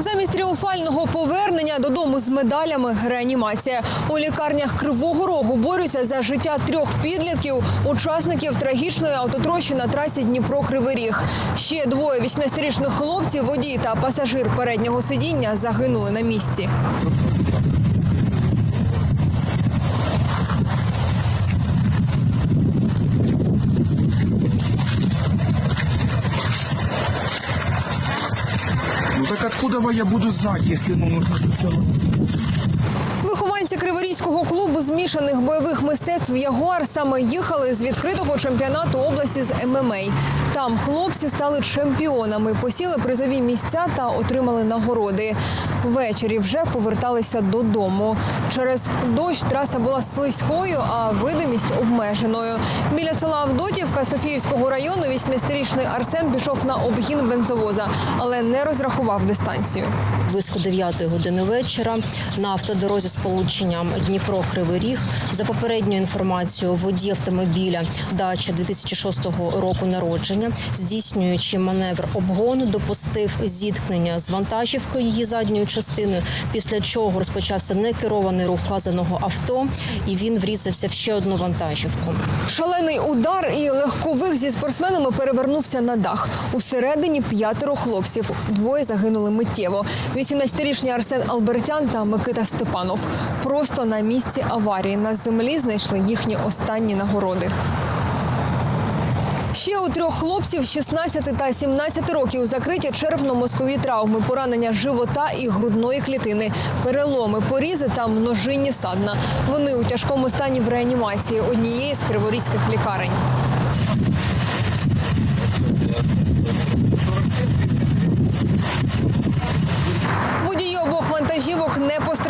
Замість тріумфального повернення додому з медалями реанімація. У лікарнях Кривого Рогу борються за життя трьох підлітків, учасників трагічної автотрощі на трасі Дніпро-Кривий Ріг. Ще двоє 18-річних хлопців, водій та пасажир переднього сидіння загинули на місці. Откуда я буду знать, если ну? Вихованці Криворізького клубу змішаних бойових мистецтв Ягуар саме їхали з відкритого чемпіонату області з ММА. Там хлопці стали чемпіонами, посіли призові місця та отримали нагороди. Ввечері вже поверталися додому. Через дощ траса була слизькою, а видимість обмеженою. Біля села Авдотівка Софіївського району 80-річний Арсен пішов на обгін бензовоза, але не розрахував дистанцію. Близько 9 години вечора на автодорозі з полученням Дніпро-Кривий Ріг. За попередньою інформацією, водій автомобіля дача 2006 року народження, здійснюючи маневр обгону, допустив зіткнення з вантажівкою її задньою частиною. Після чого розпочався некерований рух вказаного авто, і він врізався в ще одну вантажівку. Шалений удар і легкових зі спортсменами перевернувся на дах. Усередині п'ятеро хлопців. Двоє загинули миттєво. 18-річний Арсен Албертян та Микита Степанов. Просто на місці аварії на землі знайшли їхні останні нагороди. Ще у трьох хлопців 16 та 17 років закриті черепно-мозкові травми, поранення живота і грудної клітини, переломи, порізи та множинні садна. Вони у тяжкому стані в реанімації однієї з криворізьких лікарень.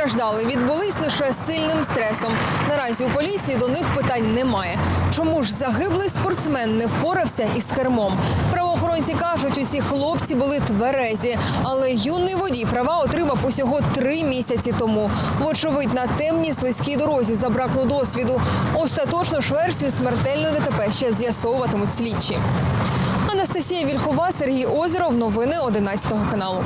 Постраждали. Відбулись лише сильним стресом. Наразі у поліції до них питань немає. Чому ж загиблий спортсмен не впорався із кермом? Правоохоронці кажуть, усі хлопці були тверезі, але юний водій права отримав усього три місяці тому. Вочевидь, на темній слизькій дорозі забракло досвіду. Остаточну ж версію смертельної ДТП ще з'ясовуватимуть слідчі. Анастасія Вільхова, Сергій Озеров. Новини 11 каналу.